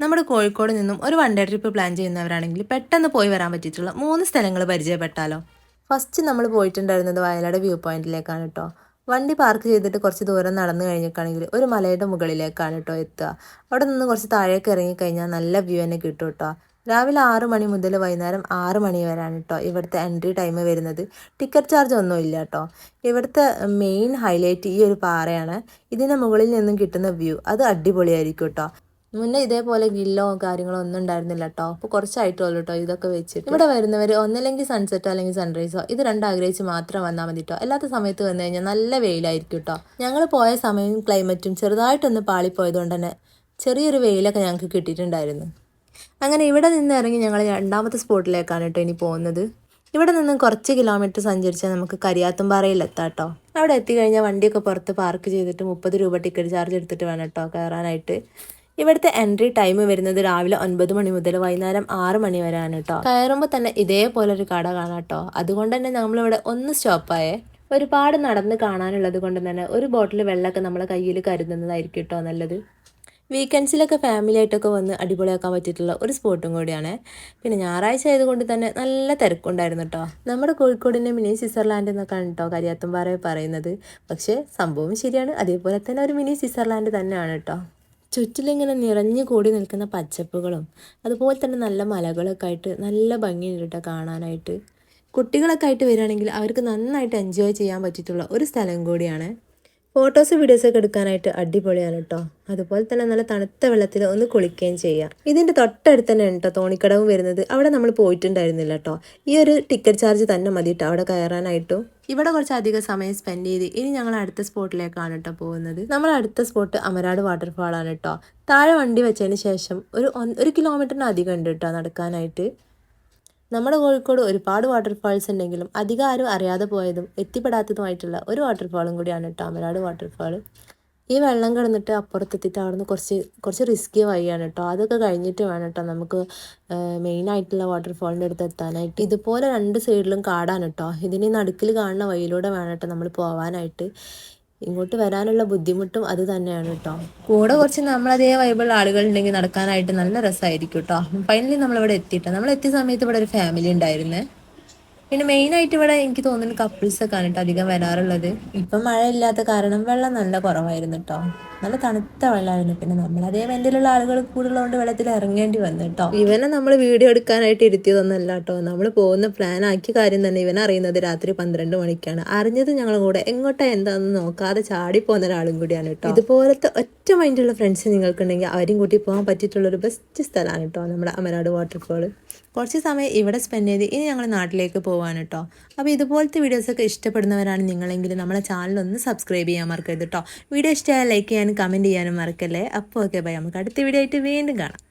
നമ്മുടെ കോഴിക്കോട് നിന്നും ഒരു വൺ ഡേ ട്രിപ്പ് പ്ലാൻ ചെയ്യുന്നവരാണെങ്കിൽ പെട്ടെന്ന് പോയി വരാൻ പറ്റിയിട്ടുള്ള മൂന്ന് സ്ഥലങ്ങൾ പരിചയപ്പെട്ടാലോ? ഫസ്റ്റ് നമ്മൾ പോയിട്ടുണ്ടായിരുന്നത് വയനാട് വ്യൂ പോയിന്റിലേക്കാണ് കേട്ടോ വണ്ടി പാർക്ക് ചെയ്തിട്ട് കുറച്ച് ദൂരം നടന്നു കഴിഞ്ഞിട്ടാണെങ്കിൽ ഒരു മലയുടെ മുകളിലേക്കാണ് കേട്ടോ എത്തുക. അവിടെ നിന്ന് കുറച്ച് താഴേക്ക് ഇറങ്ങിക്കഴിഞ്ഞാൽ നല്ല വ്യൂ തന്നെ കിട്ടും കേട്ടോ രാവിലെ ആറ് മണി മുതൽ വൈകുന്നേരം ആറ് മണി വരെയാണ് കേട്ടോ ഇവിടുത്തെ എൻട്രി ടൈം വരുന്നത്. ടിക്കറ്റ് ചാർജ് ഒന്നും ഇല്ല കേട്ടോ ഇവിടുത്തെ മെയിൻ ഹൈലൈറ്റ് ഈ ഒരു പാറയാണ്. ഇതിന്റെ മുകളിൽ നിന്നും കിട്ടുന്ന വ്യൂ അത് അടിപൊളിയായിരിക്കും കേട്ടോ മുന്നേ ഇതേപോലെ ഗില്ലോ കാര്യങ്ങളോ ഒന്നും ഉണ്ടായിരുന്നില്ല കേട്ടോ അപ്പോൾ കുറച്ചായിട്ടുള്ളൂ കേട്ടോ ഇതൊക്കെ വെച്ചിട്ട്. ഇവിടെ വരുന്നവർ ഒന്നില്ലെങ്കിൽ സൺസെറ്റോ അല്ലെങ്കിൽ സൺറൈസോ ഇത് രണ്ടും ആഗ്രഹിച്ച് മാത്രം വന്നാൽ മതി കേട്ടോ അല്ലാത്ത സമയത്ത് വന്നു കഴിഞ്ഞാൽ നല്ല വെയിലായിരിക്കും കേട്ടോ ഞങ്ങൾ പോയ സമയവും ക്ലൈമറ്റും ചെറുതായിട്ടൊന്ന് പാളിപ്പോയതുകൊണ്ട് തന്നെ ചെറിയൊരു വെയിലൊക്കെ ഞങ്ങൾക്ക് കിട്ടിയിട്ടുണ്ടായിരുന്നു. അങ്ങനെ ഇവിടെ നിന്ന് ഇറങ്ങി ഞങ്ങൾ രണ്ടാമത്തെ സ്പോട്ടിലേക്കാണ് കേട്ടോ ഇനി പോകുന്നത്. ഇവിടെ നിന്ന് കുറച്ച് കിലോമീറ്റർ സഞ്ചരിച്ചാൽ നമുക്ക് കരിയാത്തുംപാറയിൽ എത്താം കേട്ടോ അവിടെ എത്തിക്കഴിഞ്ഞാൽ വണ്ടിയൊക്കെ പുറത്ത് പാർക്ക് ചെയ്തിട്ട് മുപ്പത് രൂപ ടിക്കറ്റ് ചാർജ് എടുത്തിട്ട് വേണം കേട്ടോ കയറാനായിട്ട് ഇവിടുത്തെ എൻട്രി ടൈം വരുന്നത് രാവിലെ ഒൻപത് മണി മുതൽ വൈകുന്നേരം ആറ് മണി വരെയാണ് കേട്ടോ കയറുമ്പോൾ തന്നെ ഇതേപോലെ ഒരു കട കാണാം കേട്ടോ അതുകൊണ്ട് തന്നെ നമ്മളിവിടെ ഒന്ന് സ്റ്റോപ്പായേ ഒരുപാട് നടന്ന് കാണാനുള്ളത് കൊണ്ട് തന്നെ ഒരു ബോട്ടിൽ വെള്ളമൊക്കെ നമ്മളെ കയ്യിൽ കരുതുന്നതായിരിക്കും കേട്ടോ നല്ലത്. വീക്കെൻഡ്സിലൊക്കെ ഫാമിലി ആയിട്ടൊക്കെ വന്ന് അടിപൊളിയാക്കാൻ പറ്റിയിട്ടുള്ള ഒരു സ്പോട്ടും കൂടിയാണ്. പിന്നെ ഞായറാഴ്ച ആയതുകൊണ്ട് തന്നെ നല്ല തിരക്കുണ്ടായിരുന്നു കേട്ടോ നമ്മുടെ കോഴിക്കോടിന്റെ മിനി സ്വിറ്റ്സർലാൻഡ് എന്നൊക്കെയാണ് കേട്ടോ കരിയാത്തുംപാറ പറയുന്നത്. പക്ഷേ സംഭവം ശരിയാണ്. അതേപോലെ തന്നെ ഒരു മിനി സ്വിറ്റ്സർലാൻഡ് തന്നെയാണ് കേട്ടോ ചുറ്റിലിങ്ങനെ നിറഞ്ഞു കൂടി നിൽക്കുന്ന പച്ചപ്പുകളും അതുപോലെ തന്നെ നല്ല മലകളൊക്കെ ആയിട്ട് നല്ല ഭംഗിയുണ്ട് കേട്ടോ കാണാനായിട്ട്. കുട്ടികളൊക്കെ ആയിട്ട് വരികയാണെങ്കിൽ അവർക്ക് നന്നായിട്ട് എൻജോയ് ചെയ്യാൻ പറ്റിയിട്ടുള്ള ഒരു സ്ഥലം കൂടിയാണ് ഫോട്ടോസ് വീഡിയോസൊക്കെ എടുക്കാനായിട്ട് അടിപൊളിയാണ് കേട്ടോ അതുപോലെ തന്നെ നല്ല തണുത്ത വെള്ളത്തിൽ ഒന്ന് കുളിക്കുകയും ചെയ്യാം. ഇതിന്റെ തൊട്ടടുത്ത് തന്നെ കേട്ടോ തോണിക്കടവ് വരുന്നത്. അവിടെ നമ്മൾ പോയിട്ടുണ്ടായിരുന്നില്ല കേട്ടോ ഈ ഒരു ടിക്കറ്റ് ചാർജ് തന്നെ മതി കേട്ടോ അവിടെ കയറാനായിട്ടും. ഇവിടെ കുറച്ച് അധികം സമയം സ്പെൻഡ് ചെയ്ത് ഇനി ഞങ്ങൾ അടുത്ത സ്പോട്ടിലേക്കാണ് കേട്ടോ പോകുന്നത്. നമ്മൾ അടുത്ത സ്പോട്ട് അമരാട് വാട്ടർഫാൾ ആണ് കേട്ടോ താഴെ വണ്ടി വെച്ചതിന് ശേഷം ഒരു ഒരു കിലോമീറ്ററിന് അധികം ഉണ്ട് കേട്ടോ നടക്കാനായിട്ട്. നമ്മുടെ കോഴിക്കോട് ഒരുപാട് വാട്ടർഫാൾസ് ഉണ്ടെങ്കിലും അധികം ആരും അറിയാതെ പോയതും എത്തിപ്പെടാത്തതുമായിട്ടുള്ള ഒരു വാട്ടർഫാളും കൂടിയാണ് അമരാട് വാട്ടർഫാൾ ഈ വെള്ളം കിടന്നിട്ട് അപ്പുറത്തെത്തിയിട്ട് അവിടുന്ന് കുറച്ച് കുറച്ച് റിസ്കി വഴിയാണ് കേട്ടോ അതൊക്കെ കഴിഞ്ഞിട്ട് വേണം കേട്ടോ നമുക്ക് മെയിനായിട്ടുള്ള വാട്ടർഫാളിന്റെ അടുത്ത് എത്താനായിട്ട്. ഇതുപോലെ രണ്ട് സൈഡിലും കാടാണ് കേട്ടോ ഇതിന് നടുക്കിൽ കാണുന്ന വഴിയിലൂടെ വേണം കേട്ടോ നമ്മൾ പോകാനായിട്ട് ഇങ്ങോട്ട് വരാനുള്ള ബുദ്ധിമുട്ടും അത് തന്നെയാണ് കേട്ടോ കൂടെ കുറച്ച് നമ്മളതേ വൈബിൾ ആളുകൾ ഉണ്ടെങ്കിൽ നടക്കാനായിട്ട് നല്ല രസമായിരിക്കും കേട്ടോ ഫൈനലി നമ്മൾ ഇവിടെ എത്തിയിട്ടോ നമ്മൾ എത്തിയ സമയത്ത് ഇവിടെ ഒരു ഫാമിലി ഉണ്ടായിരുന്നേ. പിന്നെ മെയിനായിട്ട് ഇവിടെ എനിക്ക് തോന്നുന്നു കപ്പിൾസ് ഒക്കെ ആണ് കേട്ടോ അധികം വരാറുള്ളത്. ഇപ്പം മഴ ഇല്ലാത്ത കാരണം വെള്ളം നല്ല കുറവായിരുന്നു കേട്ടോ നല്ല തണുത്ത വെള്ളമായിരുന്നു പിന്നെ നമ്മൾ അതേ വെന്റിലുള്ള ആളുകൾ കൂടുതലുകൊണ്ട് വെള്ളത്തിൽ ഇറങ്ങേണ്ടി വന്നു കേട്ടോ ഇവനെ നമ്മൾ വീഡിയോ എടുക്കാനായിട്ട് ഇരുത്തിയതൊന്നല്ല കേട്ടോ നമ്മൾ പോകുന്ന പ്ലാൻ ആക്കിയ കാര്യം തന്നെ ഇവൻ അറിയുന്നത് രാത്രി പന്ത്രണ്ട് മണിക്കാണ്. അറിഞ്ഞത് ഞങ്ങൾ കൂടെ എങ്ങോട്ടാ എന്താണെന്ന് നോക്കാതെ ചാടി പോകുന്ന ഒരാളും കൂടിയാണ് കേട്ടോ ഇതുപോലത്തെ ഒറ്റ മൈൻഡുള്ള ഫ്രണ്ട്സ് നിങ്ങൾക്കുണ്ടെങ്കിൽ അവരും കൂട്ടി പോകാൻ പറ്റിയിട്ടുള്ള ഒരു ബെസ്റ്റ് സ്ഥലമാണ് കേട്ടോ നമ്മുടെ അമരാട് വാട്ടർഫോൾ കുറച്ച് സമയം ഇവിടെ സ്പെൻഡ് ചെയ്ത് ഇനി ഞങ്ങൾ നാട്ടിലേക്ക് പോകാൻ കേട്ടോ അപ്പോൾ ഇതുപോലത്തെ വീഡിയോസൊക്കെ ഇഷ്ടപ്പെടുന്നവരാണ് നിങ്ങളെങ്കിൽ നമ്മളെ ചാനൽ ഒന്ന് സബ്സ്ക്രൈബ് ചെയ്യാൻ മറക്കരുത് കേട്ടോ വീഡിയോ ഇഷ്ടമായാൽ ലൈക്ക് ചെയ്യാനും കമന്റ് ചെയ്യാനും മറക്കല്ലേ. അപ്പോൾ ഓക്കെ ബൈ നമുക്ക് അടുത്ത വീഡിയോ ആയിട്ട് വീണ്ടും കാണാം.